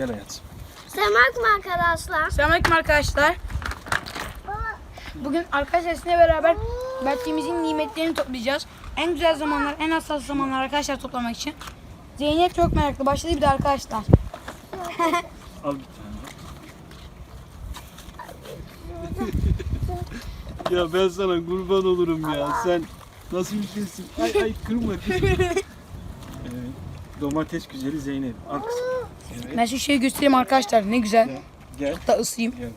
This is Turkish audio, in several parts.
Gel, hayatım. Semak mı arkadaşlar? Selamünaleyküm arkadaşlar. Bugün arkadaşlar sizinle beraber bahçemizin nimetlerini toplayacağız. En güzel zamanlar, en hassas zamanlar arkadaşlar toplamak için. Zeynep çok meraklı. Başladı bir de arkadaşlar. Al bir tane. ya ben sana kurban olurum ya. Sen nasıl bir şeysin? Ay ay kırma kızım. Evet, domates güzeli Zeynep. Al kızım. Evet. Ben şu şeyi göstereyim arkadaşlar. Ne güzel. Gel. Gel. Hatta ısırayım. Gel.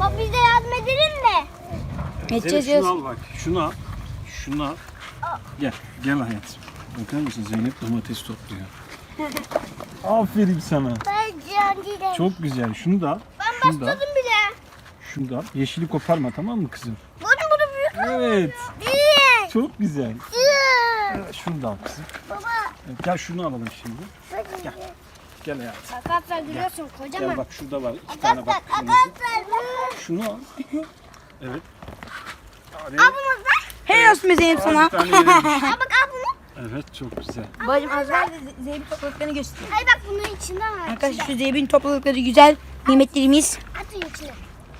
Bak bize yardım edelim mi? Edeceğiz şunu al bak. Şunu al. Şunu al. Gel. Gel hayatım. Bakar mısın Zeynep domates topluyor. Aferin sana. Ben. Çok güzel. Şunu da al. Ben Şunu da bile. Şunu da. Yeşili koparma tamam mı kızım? Bunu bunu büyük Evet. değil. Çok güzel. Değil. Şunu da al kızım. Baba. Evet, gel şunu alalım şimdi. Gel. Gel hayatım. Arkadaşlar görüyorsun Gel kocaman. bak şurada var. iki tane bak. Arkadaşlar. Şunu al. Evet. Helal olsun be Zeynep Al sana. bak al bunu. Evet çok güzel. Bacım az ver de Ze- Zeynep'in topladıklarını göstereyim. Hayır bak bunun içinden var. Arkadaşlar şu Zeynep'in topladıkları güzel nimetlerimiz. Atın içine.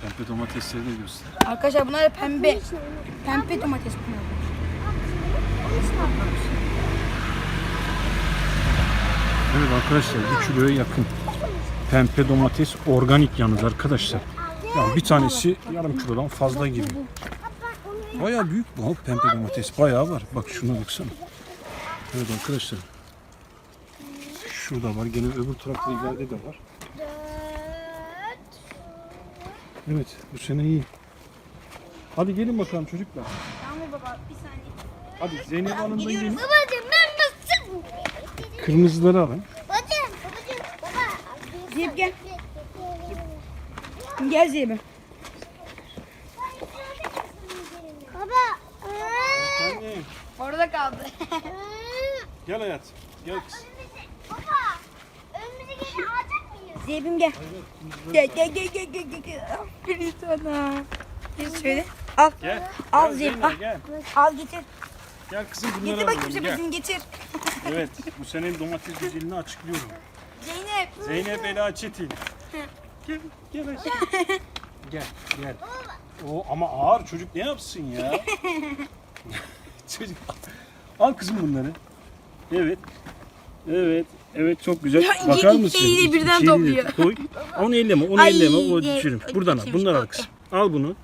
Pembe domatesleri de göster. Arkadaşlar bunlar da pembe. Pembe domates bunlar. Onun içine at. Evet arkadaşlar 1 kiloya yakın. Pembe domates organik yalnız arkadaşlar. Yani bir tanesi yarım kilodan fazla gibi. Bayağı büyük bu pembe domates. Bayağı var. Bak şuna baksana. Evet arkadaşlar. Şurada var. Gene öbür tarafta ileride de var. Evet bu sene iyi. Hadi gelin bakalım çocuklar. Tamam baba bir saniye. Hadi Zeynep Hanım da gelin. Kırmızıları alın. Babacım. Babacım. Baba. Zeynep gel. Gel Zeynep. Baba. Anne. Orada kaldı. Gel hayatım. Gel kız. Baba. Önümüze gelin alacak mıyız? Zeynep'im gel. Gel gel gel gel gel gel. gel. Aferin sana. Gel şöyle. Al. Gel. Al Gel Zeynep, al. Gel. Al getir. Gel kızım bunları Getir bakayım Gel. sepetini getir. Evet bu senenin domates güzelliğini açıklıyorum. Zeynep. Zeynep Ela Çetin. Gel, gel aşağı. Gel, gel. O ama ağır çocuk ne yapsın ya? çocuk. Al kızım bunları. Evet. Evet. Evet çok güzel. Ya, Bakar iki- mısın? de birden topluyor. Koy. Onu elleme, onu Ay, elleme. O ne- düşürür. o Buradan al. düşürmüş, Bunları al okey. kızım. Al bunu.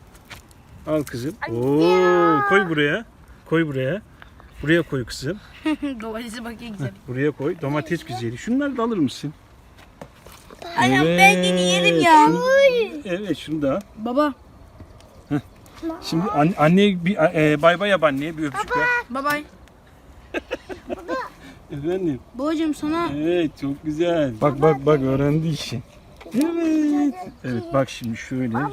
Al kızım. Oo, koy buraya. Koy buraya. Buraya koy kızım. Domatesi bakıyor güzel. Buraya koy. Domates güzeli. Şunları da alır mısın? Anam ben yeni yerim ya. Şunu, evet şunu da. al. Baba. Şimdi an, anneye bir e, bay bay yap anneye bir öpücük ver. Babay. Efendim. Babacım sana Evet çok güzel. Bak bak bak öğrendi işi. Evet. Evet bak şimdi şöyle. Baba.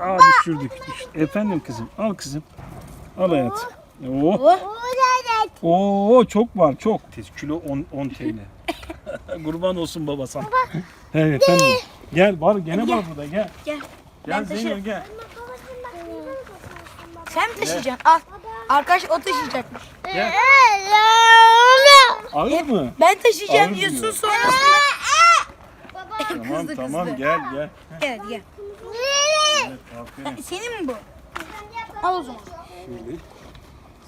Aa düşürdük. Düş- Efendim kızım al kızım. Al hayatım. Oh. Oo çok var çok. Kilo 10 10 TL. Kurban olsun baba sana. Evet efendim. Gel var gene var burada gel. Gel. Gel. Zeynep gel. sen mi taşıyacaksın? Al. Arkadaş o taşıyacakmış. Gel. Ağır mı? Ben taşıyacağım Ağır diyorsun diyor. sonrasında. Tamam Kızdı, tamam kızdı. gel gel. Gel gel. Evet aferin. Senin mi bu? Al o zaman. Şöyle.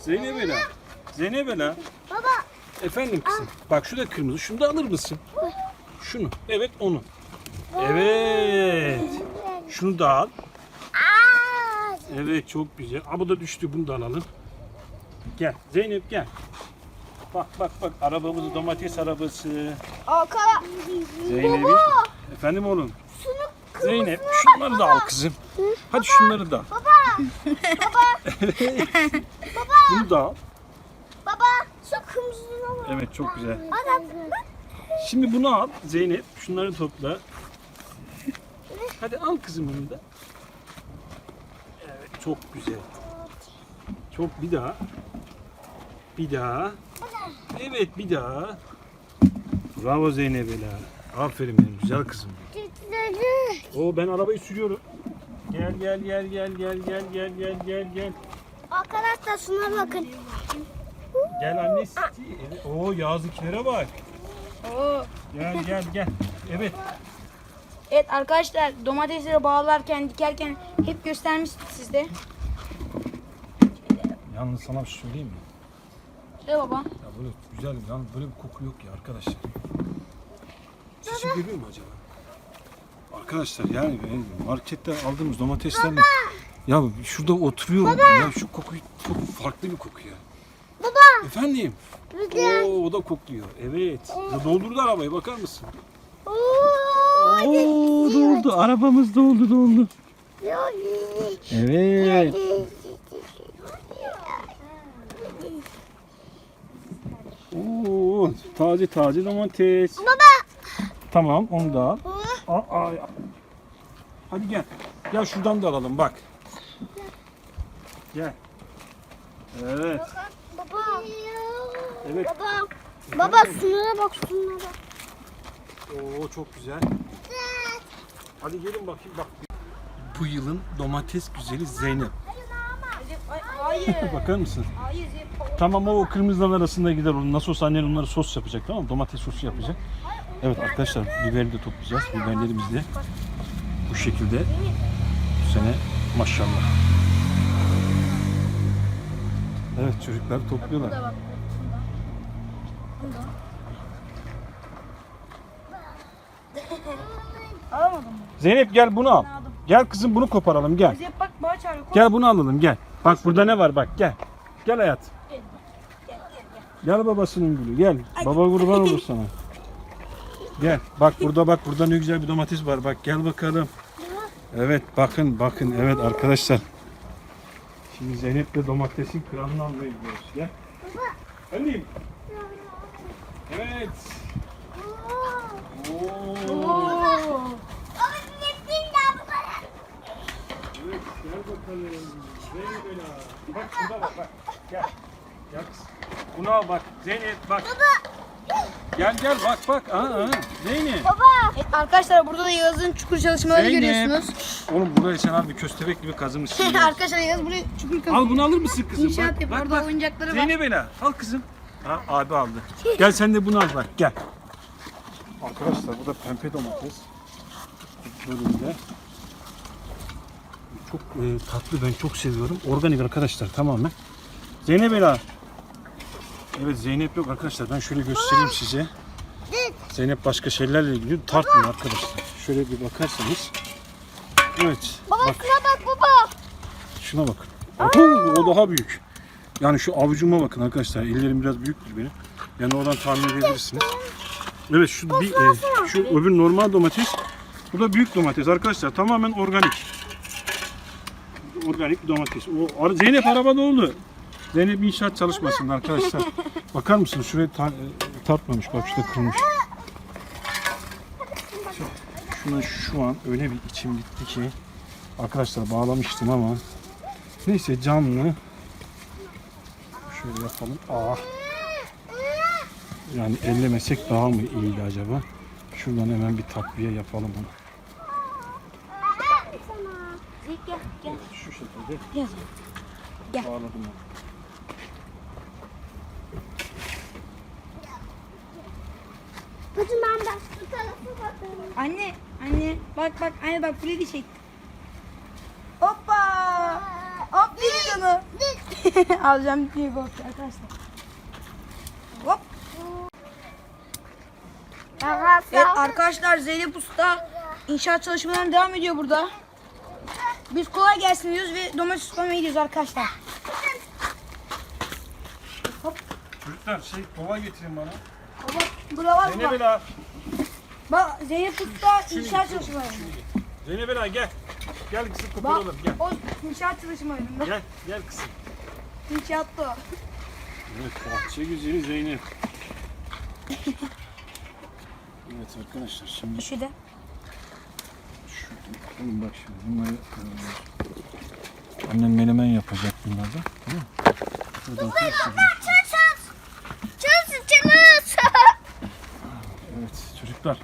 Zeynep Ela. Zeynep Ela. Baba. Efendim kızım. Bak şu da kırmızı. Şunu da alır mısın? Şunu. Evet onu. Evet. Şunu da al. Evet çok güzel. Aa, bu da düştü. Bunu da alalım. Gel. Zeynep gel. Bak bak bak. Arabamız domates arabası. Arkadaşlar. Zeynep'in. Efendim oğlum. Zeynep şunları da al kızım. Hadi şunları da. Baba. Baba. Bunu da al. Baba. Şu kırmızı var. Evet çok güzel. Adam. Şimdi bunu al Zeynep. Şunları topla. Hadi al kızım bunu da. Evet çok güzel. Çok bir daha. Bir daha. Evet bir daha. Bravo Zeynep Ela. Aferin benim güzel kızım. Oo ben arabayı sürüyorum. Gel gel gel gel gel gel gel gel gel gel. Arkadaşlar şuna bakın. Gel anne. Oo yazıklara bak. Oo. Gel gel gel. Evet. Evet arkadaşlar domatesleri bağlarken dikerken hep göstermiştik sizde. Yalnız sana bir şey söyleyeyim mi? Şöyle baba. Ya böyle güzel yani böyle bir koku yok ya arkadaşlar. Sesi görüyor mu acaba? Arkadaşlar yani ben marketten aldığımız domateslerle ya şurada oturuyor ya şu koku çok farklı bir koku ya. Baba. Efendim? Rüzgar. Oo o da kokluyor. Evet. Ya doldurdu arabayı bakar mısın? Oo. Oo doldu. Arabamız doldu doldu. Evet. Oo taze taze domates. Baba. Tamam onu da al. Aa, aa. Hadi gel. Gel şuradan da alalım bak. Gel. Evet. Baba. Evet. Baba. Baba şunlara bak şunlara. Oo çok güzel. Hadi gelin bakayım bak. Bu yılın domates güzeli Zeynep. Hayır. Bakar mısın? Hayır. Tamam o kırmızılar arasında gider. Nasıl olsa annen onları sos yapacak tamam mı? Domates sosu yapacak. Evet arkadaşlar biberi de toplayacağız. Biberlerimiz de bu şekilde bu sene maşallah. Evet çocuklar topluyorlar. bak. Alamadım mı? Zeynep gel bunu al. Gel kızım bunu koparalım gel. Zeynep bak bağ çağırıyor. Koş. Gel bunu alalım gel. Bak burada ne var bak gel. Gel hayat. Gel babasının gülü gel. Baba kurban olur sana. Gel. Bak burada bak burada ne güzel bir domates var. Bak gel bakalım. Evet bakın bakın evet arkadaşlar. Şimdi Zeynep'le domatesin kralını almaya gidiyoruz. Gel. Efendim? Evet. Oo. Oo. Baba gel bakalım. Zeynep. Bak şurada bak bak. Gel. Gel kız. Bunu al bak. Zeynep bak. Gel gel bak bak. Aa, aa. Zeynep. Evet, arkadaşlar burada da Yağız'ın çukur çalışmaları Zeynep. görüyorsunuz. Oğlum buraya sen abi köstebek gibi kazımışsın. arkadaşlar Yağız buraya çukur kazıyor. al bunu alır mısın kızım? İnşaat bak, yapıyor. bak, Orada bak. oyuncakları var. Zeynep Ela. Al kızım. Ha, abi aldı. Gel sen de bunu al bak. Gel. Arkadaşlar bu da pembe domates. Bölümde. Çok e, tatlı ben çok seviyorum. Organik arkadaşlar tamamen. Zeynep Ela. Evet Zeynep yok arkadaşlar. Ben şöyle göstereyim size. Zeynep başka şeylerle ilgili tartmıyor arkadaşlar. Şöyle bir bakarsanız. Evet. Baba Bak şuna bak baba. şuna bakın. Oho, o daha büyük. Yani şu avucuma bakın arkadaşlar. Ellerim biraz büyüktür benim. Yani oradan tahmin edebilirsiniz. Evet şu bir, e, şu öbür normal domates. Bu da büyük domates arkadaşlar. Tamamen organik. Organik bir domates. O Zeynep arabada oldu. Zeynep inşaat çalışmasın arkadaşlar. Bakar mısınız? Şurayı ta- tartmamış. Bak şurada kırmış. Şuna şu an öyle bir içim gitti ki arkadaşlar bağlamıştım ama neyse canlı şöyle yapalım. Ah. Yani ellemesek daha mı iyiydi acaba? Şuradan hemen bir takviye yapalım onu. Gel gel. Şu şekilde Yaz. Gel. bağladım onu. Bacım ben de şu tarafa bakıyorum. Anne, anne bak bak anne bak Freddy çek. Hoppa! Hop bir onu. Alacağım diye korktu arkadaşlar. Hop. Evet arkadaşlar Zeynep Usta inşaat çalışmalarına devam ediyor burada. Biz kolay gelsin diyoruz ve domates tutmaya gidiyoruz arkadaşlar. Çocuklar şey kova getirin bana. Var Zeynep? Ela. Bak Zeynep Usta inşaat çalışmaları. Zeynep Ela gel. Gel kızım Bak koparalım gel. o inşaat çalışmalarında. Gel gel kızım. İnşaatta o. Evet bahçe güzeli Zeynep. Evet arkadaşlar şimdi Şurada. şurada bakalım bak şimdi bunları annem menemen yapacak bunlardan tamam mı? Şuradan koyalım. Evet çocuklar.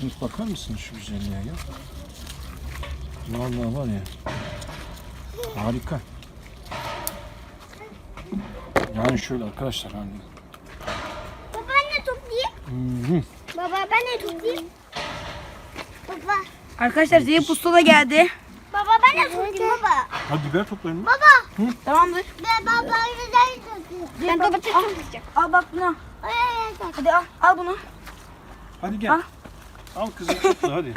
Şimdi bakar mısınız şu güzelliğe ya? Vallahi var ya. Harika. Yani şöyle arkadaşlar hani. Baba ben de toplayayım. Hı hı. Baba ben de toplayayım. Baba. Arkadaşlar Zeynep Usta da geldi. Baba ben de toplayayım baba. Hadi biber toplayın. mı? Baba. Tamamdır. Ben baba güzel Ben domates toplayacağım. Al bak ay. Hadi al. Al bunu. Hadi gel. Al. Al kızım topla hadi.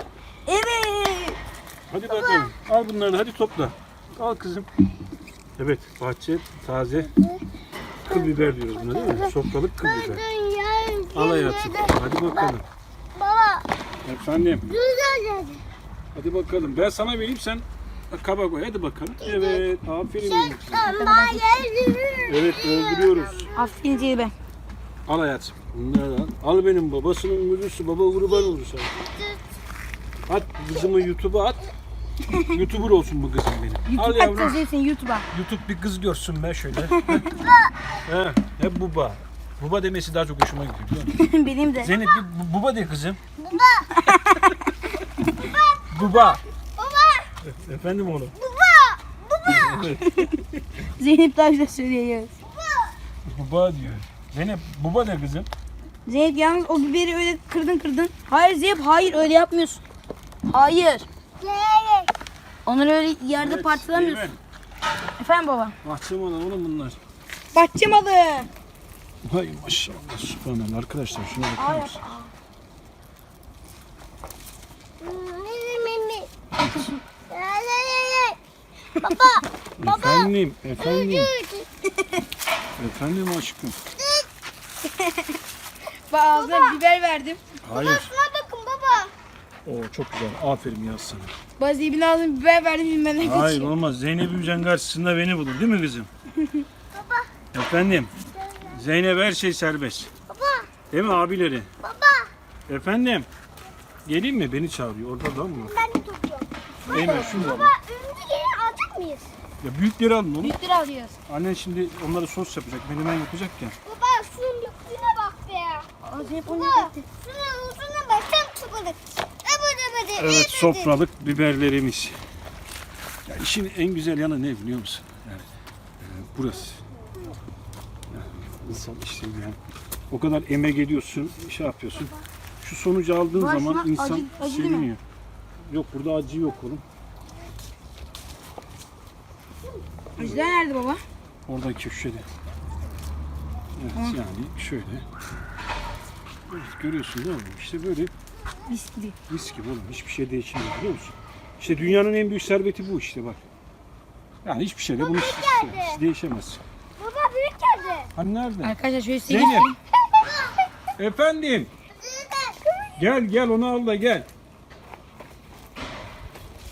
Evet. Hadi bakalım. Al bunları hadi topla. Al kızım. Evet bahçe taze kıl biber diyoruz buna değil mi? Sofralık kıl biber. Al hayatım. Hadi bakalım. Baba. Efendim. Hadi bakalım. Ben sana vereyim sen kaba koy. Hadi bakalım. Evet. Aferin. benim kızım. Yedim. Evet öldürüyoruz. Aferin Zeynep'e. Al hayatım. Bunları al. Al benim babasının kuzusu. Baba kurban olur sana. At kızımı YouTube'a at. YouTuber olsun bu kızım benim. Al YouTube yavrum. Zeynep'in YouTube'a. YouTube bir kız görsün be şöyle. He, hep buba. Buba demesi daha çok hoşuma gidiyor biliyor musun? Benim de. Zeynep bir bu- buba de kızım. Buba. buba. E- Efendim oğlum. Zeynep daha güzel söylüyor. Buba diyor. Zeynep buba de kızım. Zeynep yalnız o biberi öyle kırdın kırdın. Hayır Zeynep hayır öyle yapmıyorsun. Hayır. Onları öyle yerde Evet, parçalamıyorsun. Efendim baba. Bahçe malı oğlum bunlar. Bahçe malı. Hay maşallah subhanallah arkadaşlar şuna bakar mısın? Baba. Efendim, efendim, efendim aşkım. Bak ağzına biber verdim. Hayır. Şuna bakın baba. Oo çok güzel. Aferin yaz sana. Bak Zeynep'in ağzına biber verdim bilmem ne Hayır kaçıyor. olmaz. Zeynep Yücen karşısında beni bulur değil mi kızım? Efendim. Zeynep her şey serbest. Baba. Değil mi abileri? Baba. Efendim. Geleyim mi? Beni çağırıyor. Orada da mı? Ben de topluyorum. Eymen şunu da al. Baba önümüzü geri alacak mıyız? Ya büyükleri alın oğlum. Büyükleri alıyoruz. Annen şimdi onları sos yapacak. Menemen yapacak ya. Baba şunun büyüklüğüne bak be. Aa, Zeynep onu Baba şunun uzunluğuna bak. Tam ebede. Evet sofralık biberlerimiz. Ya işin en güzel yanı ne biliyor musun? Yani e, burası. Yani insan işte yani o kadar emek ediyorsun, şey yapıyorsun. Şu sonucu aldığın Var, zaman şuna insan acı- acı değil mi? seviniyor. Yok burada acı yok oğlum. Acılar nerede baba? Orada köşede. Evet yani şöyle. Evet, görüyorsun değil mi? İşte böyle Mis gibi. mis gibi oğlum. Hiçbir şey değişmiyor biliyor musun? İşte dünyanın en büyük serveti bu işte bak. Yani hiçbir şeyle bunu değişemez. Baba büyük geldi. Hani nerede? Arkadaşlar şöyle size Zeynep. Efendim. Gel gel onu al da gel.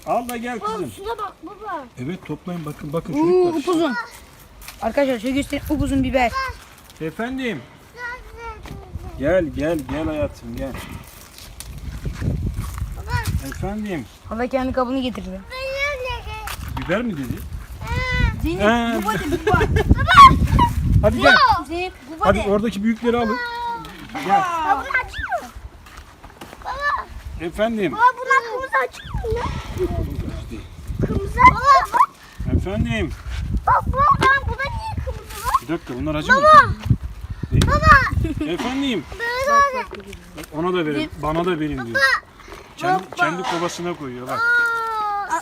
Al da gel kızım. Şuna bak baba. Evet toplayın bakın bakın Uuu çocuklar. upuzun. Arkadaşlar şöyle göstereyim upuzun biber. Efendim. Gel gel gel hayatım gel. Efendim. Allah kendi kabını getirdi. Biber mi dedi? Zeynep Ee. bu hadi bu hadi. Hadi gel. Zeynep bu Hadi hadi. oradaki büyükleri alın. Gel. Baba bunu açıyor mu? Baba. Efendim. Baba kırmızı açık mı. Kırmızı Baba. Efendim. Bak bu lan bu da niye kırmızı lan? Bir dakika bunlar acı mı? Baba. Efendim. Böyle. Ona da verin. Bana da verin diyor. Kendi, kendi kovasına koyuyor bak.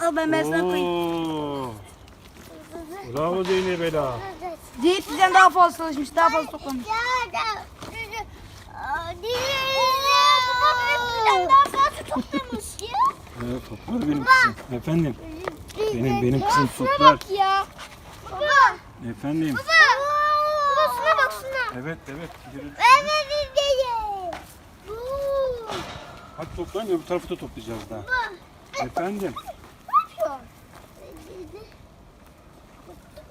Al ben ben sana koyayım. Bravo Zeynep Ela. Zeynep bizden daha fazla çalışmış daha fazla toplamış. Baba daha fazla toplamış. Evet toplar benim kızım. Efendim. Benim benim kızım toplar. bak ya. Baba. Efendim. Baba. Baba şuna bak şuna. Evet evet. Yürü. Ben de diyeyim. Bu. Hadi toplayın öbür tarafı da toplayacağız daha. Efendim. Ne yapıyor?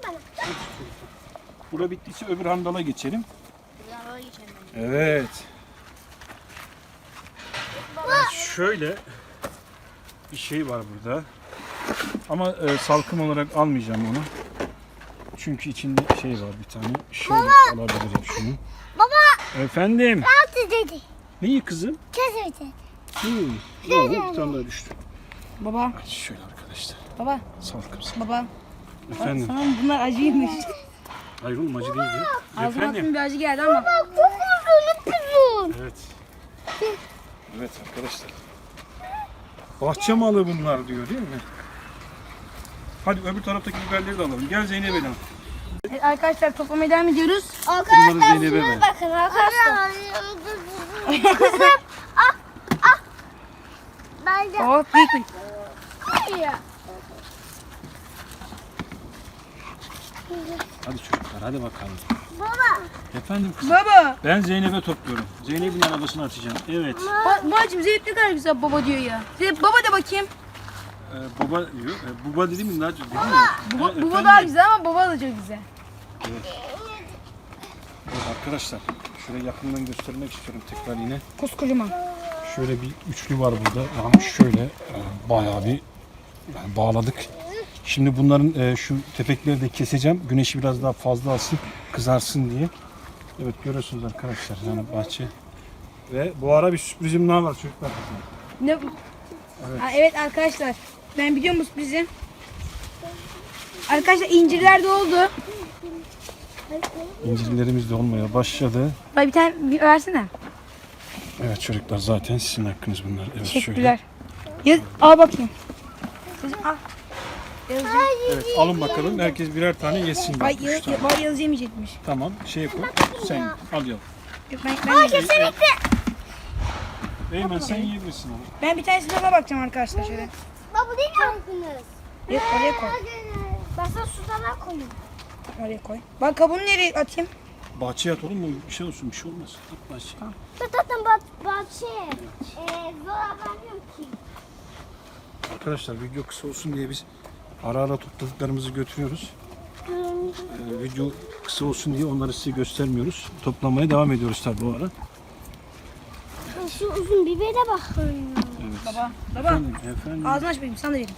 Bana. Bura bittiyse öbür handala geçelim. Evet. Evet, Şöyle bir şey var burada. Ama e, salkım olarak almayacağım onu. Çünkü içinde şey var bir tane. Şöyle alabilirim şunu. Baba. Efendim. Altı dedi. Neyi kızım? Kesin dedi. Hmm. Oo, bir tane daha düştü. Baba Hadi şöyle arkadaşlar. baba Salkım. baba. Efendim. Sana bunlar acıymış. Hayır oğlum acı değil ya. Ağzıma Efendim. bir acı geldi ama. Bak çok uzun. Evet. Evet arkadaşlar. Bahçe malı bunlar diyor değil mi? Hadi öbür taraftaki biberleri de alalım. Gel Zeynep Ela. Evet, arkadaşlar toplamaya devam ediyoruz. Arkadaşlar Zeynep'e ver. şuna bakın arkadaşlar. Kızım ah ah. Ben de Oh büyük büyük. hayır. Hadi çocuklar hadi bakalım. Baba. Efendim kızım. Baba. Ben Zeynep'e topluyorum. Zeynep'in arabasını atacağım. Evet. Ba babacım Zeynep ne kadar güzel baba diyor ya. Zeynep baba de bakayım. Ee, baba diyor. Ee, baba dedim mi daha çok değil mi? Baba, Ee, baba efendim? daha güzel ama baba da çok güzel. Evet arkadaşlar. Şöyle yakından göstermek istiyorum tekrar yine. Koskocaman. Şöyle bir üçlü var burada. Yani şöyle e, bayağı bir yani bağladık. Şimdi bunların e, şu tepekleri de keseceğim. Güneşi biraz daha fazla alsın, kızarsın diye. Evet görüyorsunuz arkadaşlar yani bahçe. Ve bu ara bir sürprizim daha var çocuklar. Ne bu? Evet. Ha, evet arkadaşlar. Ben biliyor musun bizim? Arkadaşlar incirler de oldu. İncirlerimiz de olmaya başladı. Bak bir tane bir versene. Evet çocuklar zaten sizin hakkınız bunlar. Evet Teşekkürler. Yaz, al bakayım. Al. Evet alın bakalım. Herkes birer tane yesin. Ay, tane. bak yazı yemeyecekmiş. Tamam şey koy. Sen al yap. Yok, Ben, ben, Kesinlikle. Eymen sen yiyebilirsin onu. ben bir tanesine tadına bakacağım arkadaşlar şöyle. Baba değil mi? Evet, oraya koy. Ben sana sudan koyayım. Oraya koy. Bak kabuğunu nereye atayım? Bahçeye at oğlum mu? Bir şey olsun bir şey olmaz. At bahçeye. Tatatım bat bahçe. Zora vermiyorum ki. Arkadaşlar video kısa olsun diye biz ara ara topladıklarımızı götürüyoruz. Ee, video kısa olsun diye onları size göstermiyoruz. Toplamaya devam ediyoruz tabii bu ara. Şu uzun bibere bakın. Evet. Baba. Baba. Efendim, efendim. Ağzını aç bakayım sana da vereyim.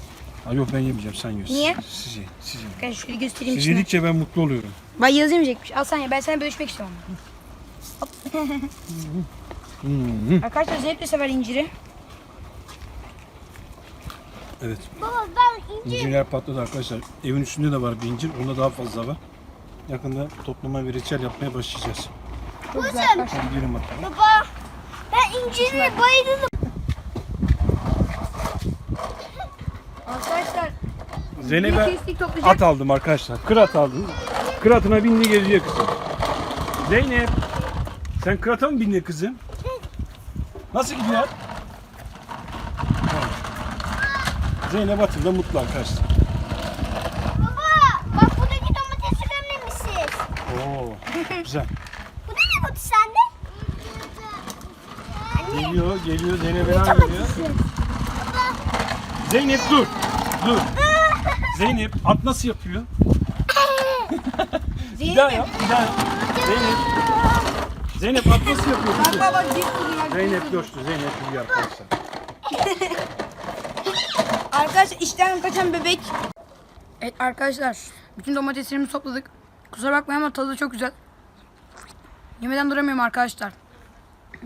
Ha, yok ben yemeyeceğim sen yiyorsun. Niye? Siz yiyin. Siz yiyin. Şöyle göstereyim Siz içine. yedikçe ben mutlu oluyorum. Bak yazı yemeyecekmiş. Al sen ye. Ben sana bölüşmek istiyorum. Hmm. Arkadaşlar Zeynep de sever inciri. Evet. Baba ben ince. İncirler patladı arkadaşlar. Evin üstünde de var bir incir. Onda daha fazla var. Yakında toplama ve reçel yapmaya başlayacağız. Çok güzel arkadaşlar. Hadi gelin bakalım. Baba ben incirine bayıldım. Arkadaşlar Zeynep'e. At aldım arkadaşlar. Kırat aldım. Kıratına bindi geziyor kızım. Zeynep. Sen kırata mı bindin kızım? Nasıl gidiyor? Ha. Zeynep atında mutlu arkadaşlar. Baba bak buradaki domatesi görmemişsiniz. Oo, güzel. Bu da ne kutu sende? Geliyor, geliyor. Zeynep Eren geliyor. Zeynep dur. Dur. Zeynep at nasıl yapıyor? Bir daha yap, bir daha yap. Zeynep. Zeynep at nasıl yapıyor? Bak. Zeynep coştu. Zeynep iyi arkadaşlar. Arkadaşlar işten kaçan bebek. Evet arkadaşlar bütün domateslerimizi topladık. Kusura bakmayın ama tadı çok güzel. Yemeden duramıyorum arkadaşlar.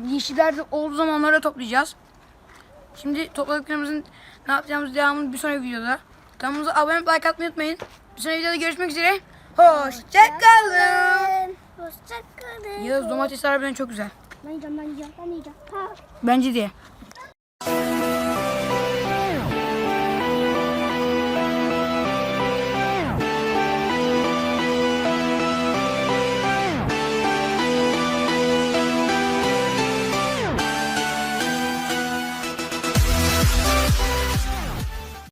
Yeşiller olduğu zaman onları da toplayacağız. Şimdi topladıklarımızın ne yapacağımız devamını bir sonraki videoda. Kanalımıza abone olup like atmayı unutmayın. Bir sonraki videoda görüşmek üzere. Hoşçakalın. Hoşçakalın. Yağız domatesler harbiden çok güzel. Ben yiyeceğim ben yiyeceğim ben yiyeceğim. Ha. Bence de.